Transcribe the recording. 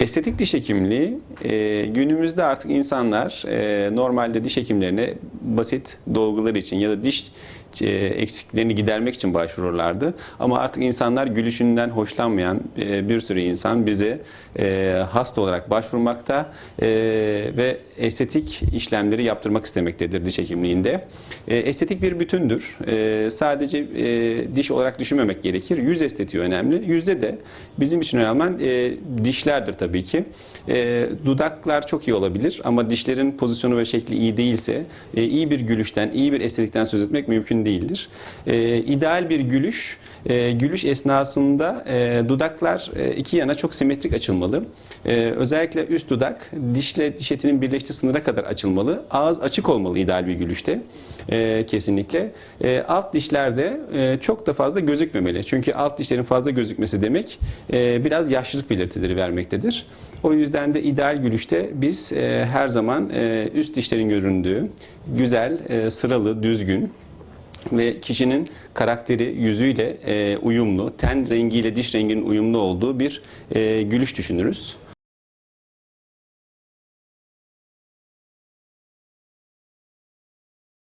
Estetik diş hekimliği e, günümüzde artık insanlar e, normalde diş hekimlerine basit dolgular için ya da diş e, eksiklerini gidermek için başvururlardı. Ama artık insanlar gülüşünden hoşlanmayan e, bir sürü insan bize e, hasta olarak başvurmakta ve estetik işlemleri yaptırmak istemektedir diş hekimliğinde. Estetik bir bütündür. Sadece diş olarak düşünmemek gerekir. Yüz estetiği önemli. Yüzde de bizim için önemli dişlerdir tabii ki. Dudaklar çok iyi olabilir ama dişlerin pozisyonu ve şekli iyi değilse iyi bir gülüşten, iyi bir estetikten söz etmek mümkün değildir. E, ideal bir gülüş, e, gülüş esnasında e, dudaklar e, iki yana çok simetrik açılmalı. E, özellikle üst dudak dişle diş etinin birleştiği sınıra kadar açılmalı. Ağız açık olmalı ideal bir gülüşte. E, kesinlikle. E, alt dişlerde e, çok da fazla gözükmemeli. Çünkü alt dişlerin fazla gözükmesi demek e, biraz yaşlılık belirtileri vermektedir. O yüzden de ideal gülüşte biz e, her zaman e, üst dişlerin göründüğü güzel, e, sıralı, düzgün ve kişinin karakteri yüzüyle e, uyumlu, ten rengiyle diş renginin uyumlu olduğu bir e, gülüş düşünürüz.